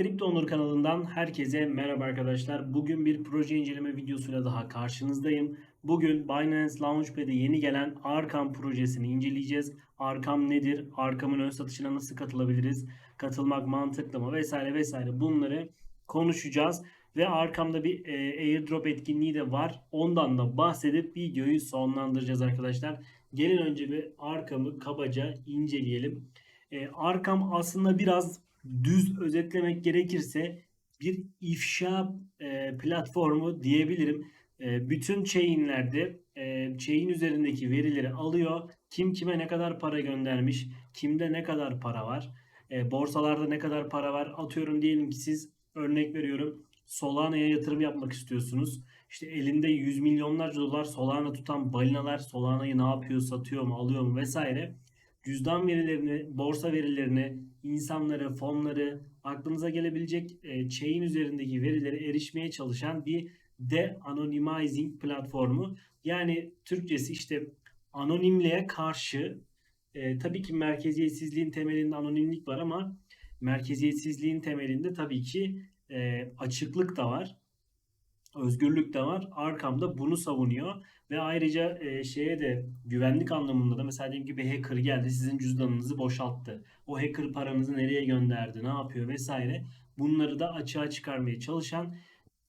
Kripto Onur kanalından herkese merhaba arkadaşlar. Bugün bir proje inceleme videosuyla daha karşınızdayım. Bugün Binance Launchpad'e yeni gelen Arkam projesini inceleyeceğiz. Arkam nedir? Arkam'ın ön satışına nasıl katılabiliriz? Katılmak mantıklı mı? Vesaire vesaire bunları konuşacağız. Ve arkamda bir e, airdrop etkinliği de var. Ondan da bahsedip videoyu sonlandıracağız arkadaşlar. Gelin önce bir arkamı kabaca inceleyelim. E, arkam aslında biraz düz özetlemek gerekirse bir ifşa e, platformu diyebilirim. E, bütün chainlerde e, chain üzerindeki verileri alıyor. Kim kime ne kadar para göndermiş, kimde ne kadar para var, e, borsalarda ne kadar para var. Atıyorum diyelim ki siz örnek veriyorum Solana'ya yatırım yapmak istiyorsunuz. İşte elinde yüz milyonlarca dolar Solana tutan balinalar Solana'yı ne yapıyor, satıyor mu, alıyor mu vesaire cüzdan verilerini, borsa verilerini, insanları, fonları, aklınıza gelebilecek e, chain üzerindeki verilere erişmeye çalışan bir de-anonymizing platformu. Yani Türkçesi işte anonimliğe karşı e, tabii ki merkeziyetsizliğin temelinde anonimlik var ama merkeziyetsizliğin temelinde tabii ki e, açıklık da var özgürlük de var. Arkamda bunu savunuyor ve ayrıca e, şeye de güvenlik anlamında da mesela diyelim ki bir hacker geldi sizin cüzdanınızı boşalttı. O hacker paranızı nereye gönderdi, ne yapıyor vesaire. Bunları da açığa çıkarmaya çalışan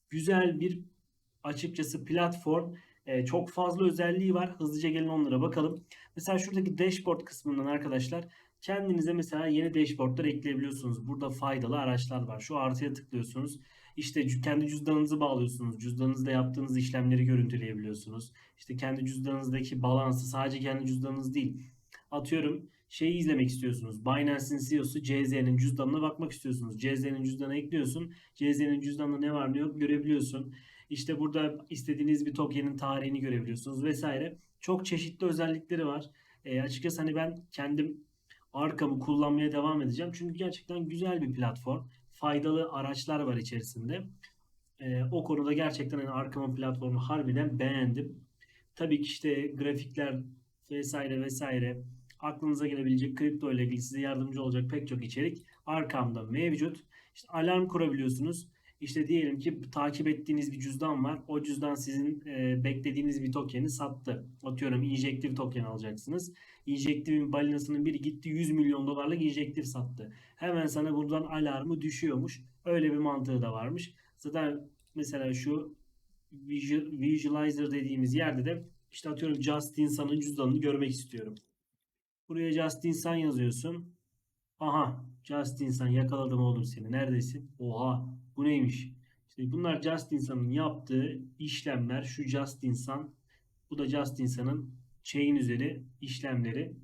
güzel bir açıkçası platform. E, çok fazla özelliği var. Hızlıca gelin onlara bakalım. Mesela şuradaki dashboard kısmından arkadaşlar kendinize mesela yeni dashboardlar ekleyebiliyorsunuz. Burada faydalı araçlar var. Şu artıya tıklıyorsunuz. İşte kendi cüzdanınızı bağlıyorsunuz. Cüzdanınızda yaptığınız işlemleri görüntüleyebiliyorsunuz. İşte kendi cüzdanınızdaki balansı sadece kendi cüzdanınız değil. Atıyorum şeyi izlemek istiyorsunuz. Binance'in CEO'su CZ'nin cüzdanına bakmak istiyorsunuz. CZ'nin cüzdanına ekliyorsun. CZ'nin cüzdanında ne var ne yok görebiliyorsun. İşte burada istediğiniz bir token'in tarihini görebiliyorsunuz vesaire. Çok çeşitli özellikleri var. E, açıkçası hani ben kendim arkamı kullanmaya devam edeceğim. Çünkü gerçekten güzel bir platform faydalı araçlar var içerisinde. E, o konuda gerçekten hani Arkamın platformu harbiden beğendim. Tabii ki işte grafikler vesaire vesaire aklınıza gelebilecek kripto ile ilgili size yardımcı olacak pek çok içerik arkamda mevcut. İşte alarm kurabiliyorsunuz. İşte diyelim ki takip ettiğiniz bir cüzdan var. O cüzdan sizin e, beklediğiniz bir tokeni sattı. Atıyorum injektif token alacaksınız. İnjektifin balinasının biri gitti 100 milyon dolarlık injektif sattı. Hemen sana buradan alarmı düşüyormuş. Öyle bir mantığı da varmış. Zaten mesela şu visualizer dediğimiz yerde de işte atıyorum Justin Sun'ın cüzdanını görmek istiyorum. Buraya Justin Sun yazıyorsun. Aha Justin Sun yakaladım oğlum seni. Neredesin? Oha bu neymiş? İşte bunlar Just Insan'ın yaptığı işlemler. Şu Just Insan. Bu da Just Insan'ın chain üzeri işlemleri.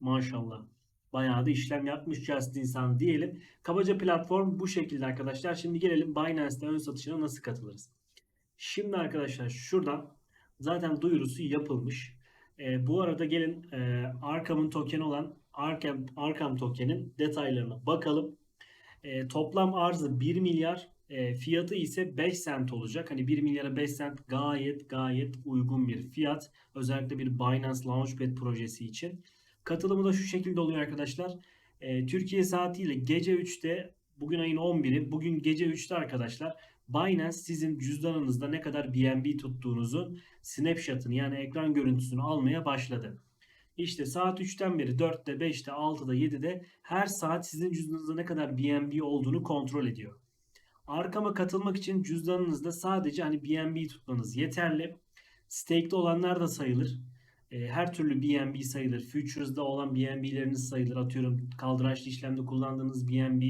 Maşallah. Bayağı da işlem yapmış Just Insan diyelim. Kabaca platform bu şekilde arkadaşlar. Şimdi gelelim Binance'de ön satışına nasıl katılırız? Şimdi arkadaşlar şuradan zaten duyurusu yapılmış. E, bu arada gelin e, Arkam'ın tokeni olan Arkam, Arkam tokenin detaylarına bakalım. E, toplam arzı 1 milyar, e, fiyatı ise 5 sent olacak. Hani 1 milyara 5 sent gayet gayet uygun bir fiyat. Özellikle bir Binance Launchpad projesi için. Katılımı da şu şekilde oluyor arkadaşlar. E, Türkiye saatiyle gece 3'te bugün ayın 11'i bugün gece 3'te arkadaşlar Binance sizin cüzdanınızda ne kadar BNB tuttuğunuzun snapshot'ını yani ekran görüntüsünü almaya başladı. İşte saat 3'ten beri 4'te, 5'te, 6'da, 7'de her saat sizin cüzdanınızda ne kadar BNB olduğunu kontrol ediyor. Arkama katılmak için cüzdanınızda sadece hani BNB tutmanız yeterli. Stake'de olanlar da sayılır. E, her türlü BNB sayılır. Futures'da olan BNB'leriniz sayılır. Atıyorum kaldıraçlı işlemde kullandığınız BNB.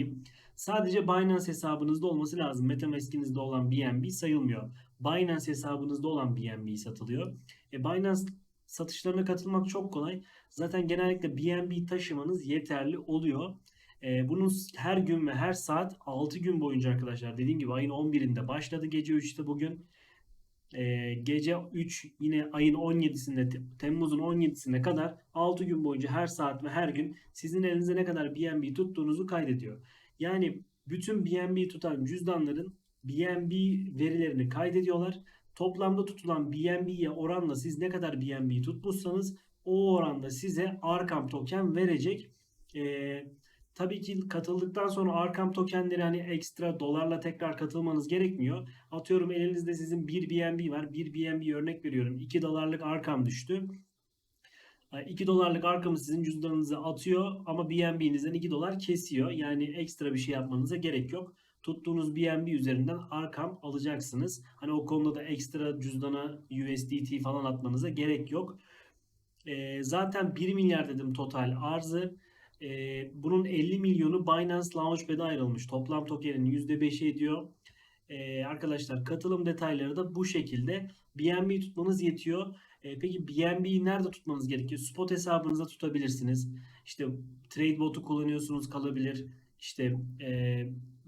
Sadece Binance hesabınızda olması lazım. Metamask'inizde olan BNB sayılmıyor. Binance hesabınızda olan BNB satılıyor. E, Binance satışlarına katılmak çok kolay. Zaten genellikle BNB taşımanız yeterli oluyor. E, bunun her gün ve her saat 6 gün boyunca arkadaşlar dediğim gibi ayın 11'inde başladı gece 3'te bugün. E, gece 3 yine ayın 17'sinde Temmuz'un 17'sine kadar 6 gün boyunca her saat ve her gün sizin elinizde ne kadar BNB tuttuğunuzu kaydediyor. Yani bütün BNB tutan cüzdanların BNB verilerini kaydediyorlar Toplamda tutulan BNB'ye oranla siz ne kadar BNB tutmuşsanız o oranda size Arkam token verecek. Ee, Tabii ki katıldıktan sonra Arkam tokenleri hani ekstra dolarla tekrar katılmanız gerekmiyor. Atıyorum elinizde sizin bir BNB var. Bir BNB örnek veriyorum. 2 dolarlık Arkam düştü. 2 dolarlık arkamı sizin cüzdanınıza atıyor ama BNB'nizden 2 dolar kesiyor. Yani ekstra bir şey yapmanıza gerek yok. Tuttuğunuz BNB üzerinden arkam alacaksınız. Hani o konuda da ekstra cüzdana USDT falan atmanıza gerek yok. Ee, zaten 1 milyar dedim total arzı. Ee, bunun 50 milyonu Binance Launchpad'e ayrılmış. Toplam tokenin %5'i ediyor. Ee, arkadaşlar katılım detayları da bu şekilde. BNB tutmanız yetiyor. E, peki BNB'yi nerede tutmanız gerekiyor? Spot hesabınızda tutabilirsiniz. İşte trade botu kullanıyorsunuz kalabilir. İşte e,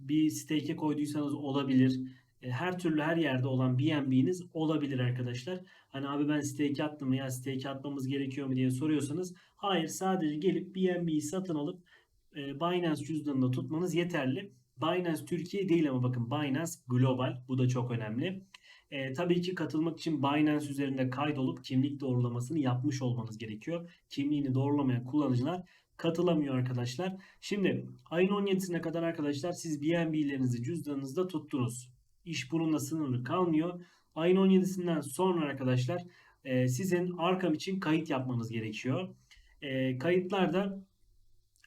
bir stake'e koyduysanız olabilir. E, her türlü her yerde olan BNB'niz olabilir arkadaşlar. Hani abi ben stake attım ya stake atmamız gerekiyor mu diye soruyorsanız hayır sadece gelip BNB'yi satın alıp e, Binance cüzdanında tutmanız yeterli. Binance Türkiye değil ama bakın Binance Global. Bu da çok önemli. E, tabii ki katılmak için Binance üzerinde kaydolup kimlik doğrulamasını yapmış olmanız gerekiyor. Kimliğini doğrulamayan kullanıcılar katılamıyor arkadaşlar. Şimdi ayın 17'sine kadar arkadaşlar siz BNB'lerinizi cüzdanınızda tuttunuz. İş bununla sınırlı kalmıyor. Ayın 17'sinden sonra arkadaşlar e, sizin Arkam için kayıt yapmanız gerekiyor. E, kayıtlarda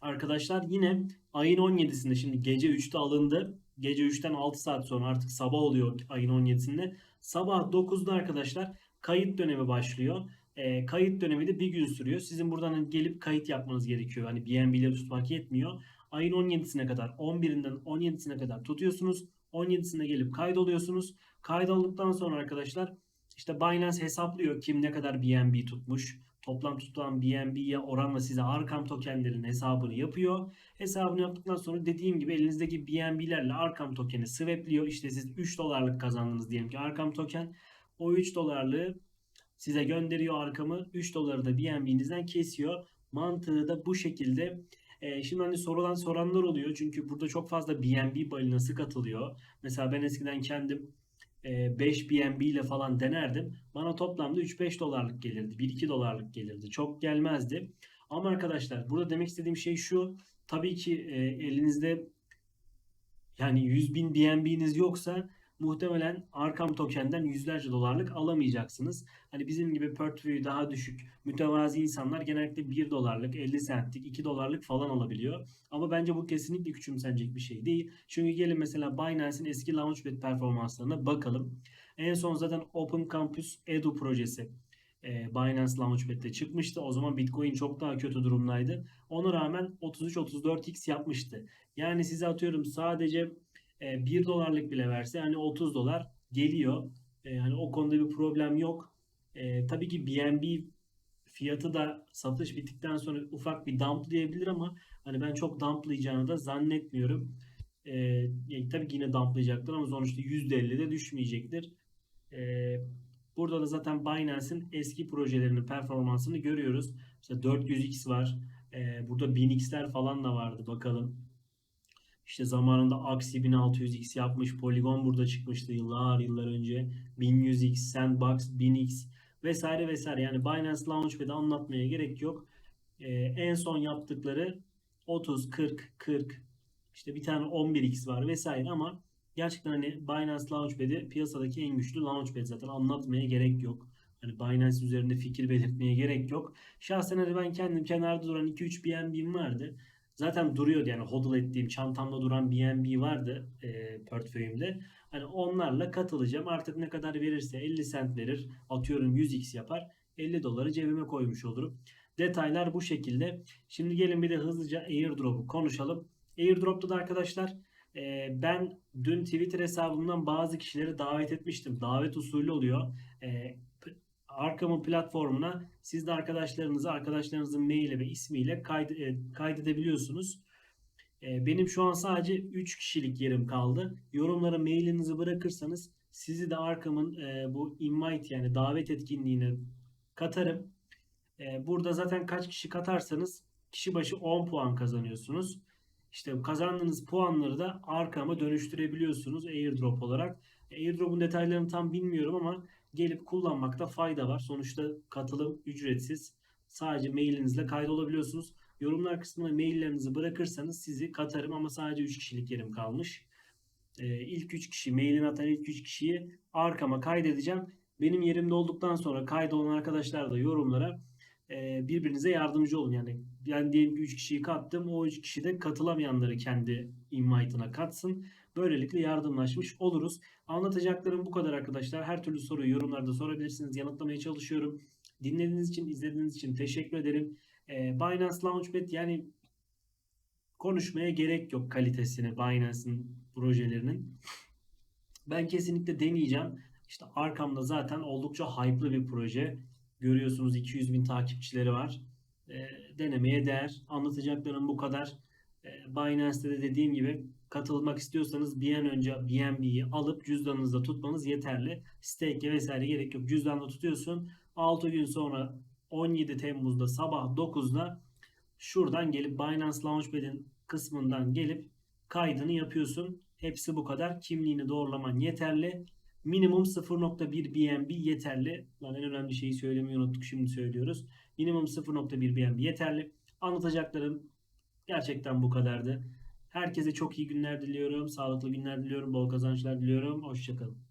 arkadaşlar yine ayın 17'sinde şimdi gece 3'te alındı. Gece 3'ten 6 saat sonra artık sabah oluyor ayın 17'sinde. Sabah 9'da arkadaşlar kayıt dönemi başlıyor. E, kayıt dönemi de bir gün sürüyor. Sizin buradan gelip kayıt yapmanız gerekiyor. Hani BNB'leri tutmak yetmiyor. Ayın 17'sine kadar 11'inden 17'sine kadar tutuyorsunuz. 17'sine gelip kaydoluyorsunuz. Kaydolduktan sonra arkadaşlar işte Binance hesaplıyor kim ne kadar BNB tutmuş. Toplam tutulan BNB'ye oranla size Arkam tokenlerin hesabını yapıyor. Hesabını yaptıktan sonra dediğim gibi elinizdeki BNB'lerle Arkam tokeni swapliyor. İşte siz 3 dolarlık kazandınız diyelim ki Arkam token. O 3 dolarlığı size gönderiyor Arkam'ı. 3 doları da BNB'nizden kesiyor. Mantığı da bu şekilde. Ee, şimdi hani sorulan soranlar oluyor. Çünkü burada çok fazla BNB balinası katılıyor. Mesela ben eskiden kendim 5 BNB ile falan denerdim. Bana toplamda 3-5 dolarlık gelirdi. 1-2 dolarlık gelirdi. Çok gelmezdi. Ama arkadaşlar burada demek istediğim şey şu. Tabii ki e, elinizde yani 100 bin BNB'niz yoksa muhtemelen Arkam tokenden yüzlerce dolarlık alamayacaksınız. Hani bizim gibi portföyü daha düşük, mütevazi insanlar genellikle 1 dolarlık, 50 centlik, 2 dolarlık falan alabiliyor. Ama bence bu kesinlikle küçümsenecek bir şey değil. Çünkü gelin mesela Binance'in eski Launchpad performanslarına bakalım. En son zaten Open Campus Edu projesi e, Binance Launchpad'de çıkmıştı. O zaman Bitcoin çok daha kötü durumdaydı. Ona rağmen 33-34x yapmıştı. Yani size atıyorum sadece 1 e, dolarlık bile verse yani 30 dolar geliyor. Yani o konuda bir problem yok. E, tabii ki BNB fiyatı da satış bittikten sonra ufak bir dumplayabilir ama hani ben çok dumplayacağını da zannetmiyorum. E, yani tabii ki yine dumplayacaktır ama sonuçta %50 de düşmeyecektir. E, burada da zaten Binance'in eski projelerinin performansını görüyoruz. İşte 400x var. E, burada 1000x'ler falan da vardı bakalım. İşte zamanında Axie 1600X yapmış. Polygon burada çıkmıştı yıllar yıllar önce. 1100X, Sandbox, 1000X vesaire vesaire. Yani Binance Launchpad'i anlatmaya gerek yok. Ee, en son yaptıkları 30, 40, 40 işte bir tane 11X var vesaire ama gerçekten hani Binance Launchpad'i piyasadaki en güçlü Launchpad zaten anlatmaya gerek yok. Hani Binance üzerinde fikir belirtmeye gerek yok. Şahsen hani ben kendim kenarda duran 2-3 BNB'm vardı. Zaten duruyordu yani hodl ettiğim çantamda duran BNB vardı e, portföyümde. Hani onlarla katılacağım. Artık ne kadar verirse 50 cent verir. Atıyorum 100x yapar. 50 doları cebime koymuş olurum. Detaylar bu şekilde. Şimdi gelin bir de hızlıca airdrop'u konuşalım. Airdrop'ta da arkadaşlar e, ben dün Twitter hesabımdan bazı kişileri davet etmiştim. Davet usulü oluyor. E, Arkam'ın platformuna siz de arkadaşlarınızı, arkadaşlarınızın maili ve ismiyle kaydı, e, kaydedebiliyorsunuz. E, benim şu an sadece 3 kişilik yerim kaldı. Yorumlara mailinizi bırakırsanız sizi de Arkam'ın e, bu invite yani davet etkinliğine katarım. Burada zaten kaç kişi katarsanız kişi başı 10 puan kazanıyorsunuz. İşte kazandığınız puanları da Arkam'a dönüştürebiliyorsunuz airdrop olarak. Airdrop'un detaylarını tam bilmiyorum ama gelip kullanmakta fayda var. Sonuçta katılım ücretsiz. Sadece mailinizle kaydolabiliyorsunuz. Yorumlar kısmına maillerinizi bırakırsanız sizi katarım ama sadece 3 kişilik yerim kalmış. Ee, ilk 3 kişi, mailini atan ilk 3 kişiyi arkama kaydedeceğim. Benim yerimde olduktan sonra kaydolan arkadaşlar da yorumlara e, birbirinize yardımcı olun. Yani ben diyelim ki 3 kişiyi kattım. O 3 kişi de katılamayanları kendi invite'ına katsın. Böylelikle yardımlaşmış oluruz. Anlatacaklarım bu kadar arkadaşlar. Her türlü soruyu yorumlarda sorabilirsiniz. Yanıtlamaya çalışıyorum. Dinlediğiniz için, izlediğiniz için teşekkür ederim. E, Binance Launchpad yani konuşmaya gerek yok kalitesini Binance'ın projelerinin. Ben kesinlikle deneyeceğim. İşte arkamda zaten oldukça hype'lı bir proje. Görüyorsunuz 200 bin takipçileri var. E, denemeye değer. Anlatacaklarım bu kadar. E, Binance'te de dediğim gibi katılmak istiyorsanız bir an önce BNB'yi alıp cüzdanınızda tutmanız yeterli. Stake vesaire gerek yok. Cüzdanda tutuyorsun. 6 gün sonra 17 Temmuz'da sabah 9'da şuradan gelip Binance Launchpad'in kısmından gelip kaydını yapıyorsun. Hepsi bu kadar. Kimliğini doğrulaman yeterli. Minimum 0.1 BNB yeterli. Lan en önemli şeyi söylemeyi unuttuk. Şimdi söylüyoruz. Minimum 0.1 BNB yeterli. Anlatacaklarım gerçekten bu kadardı. Herkese çok iyi günler diliyorum. Sağlıklı günler diliyorum. Bol kazançlar diliyorum. Hoşçakalın.